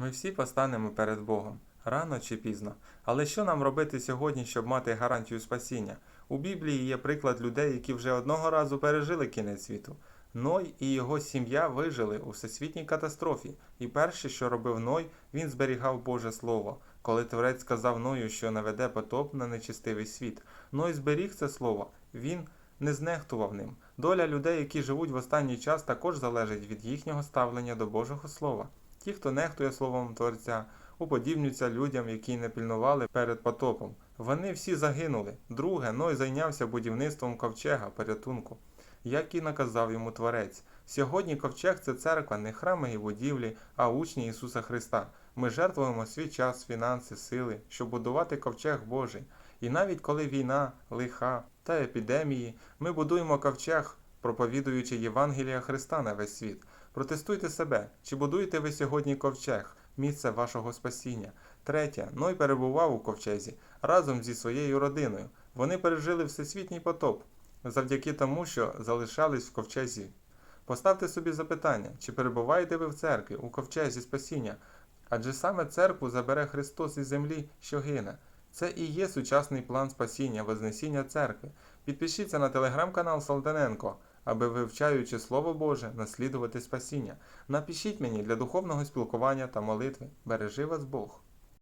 Ми всі постанемо перед Богом, рано чи пізно. Але що нам робити сьогодні, щоб мати гарантію спасіння? У Біблії є приклад людей, які вже одного разу пережили кінець світу. Ной і його сім'я вижили у всесвітній катастрофі, і перше, що робив Ной, він зберігав Боже Слово. Коли Творець сказав Ною, що наведе потоп на нечистивий світ, Ной зберіг це слово. Він не знехтував ним. Доля людей, які живуть в останній час, також залежить від їхнього ставлення до Божого Слова. Ті, хто нехтує словом Творця, уподібнюються людям, які не пільнували перед потопом. Вони всі загинули. Друге, Ной зайнявся будівництвом ковчега порятунку, як і наказав йому Творець. Сьогодні ковчег це церква, не храми і будівлі, а учні Ісуса Христа. Ми жертвуємо свій час, фінанси, сили, щоб будувати ковчег Божий. І навіть коли війна, лиха та епідемії, ми будуємо ковчег, проповідуючи Євангелія Христа на весь світ. Протестуйте себе, чи будуєте ви сьогодні ковчег, місце вашого спасіння. Третє, Ной перебував у ковчезі разом зі своєю родиною. Вони пережили всесвітній потоп завдяки тому, що залишались в ковчезі. Поставте собі запитання, чи перебуваєте ви в церкві у ковчезі спасіння? Адже саме церкву забере Христос із землі, що гине. Це і є сучасний план спасіння, вознесіння церкви. Підпишіться на телеграм-канал Салтаненко, аби вивчаючи Слово Боже, наслідувати спасіння. Напишіть мені для духовного спілкування та молитви. Бережи вас Бог.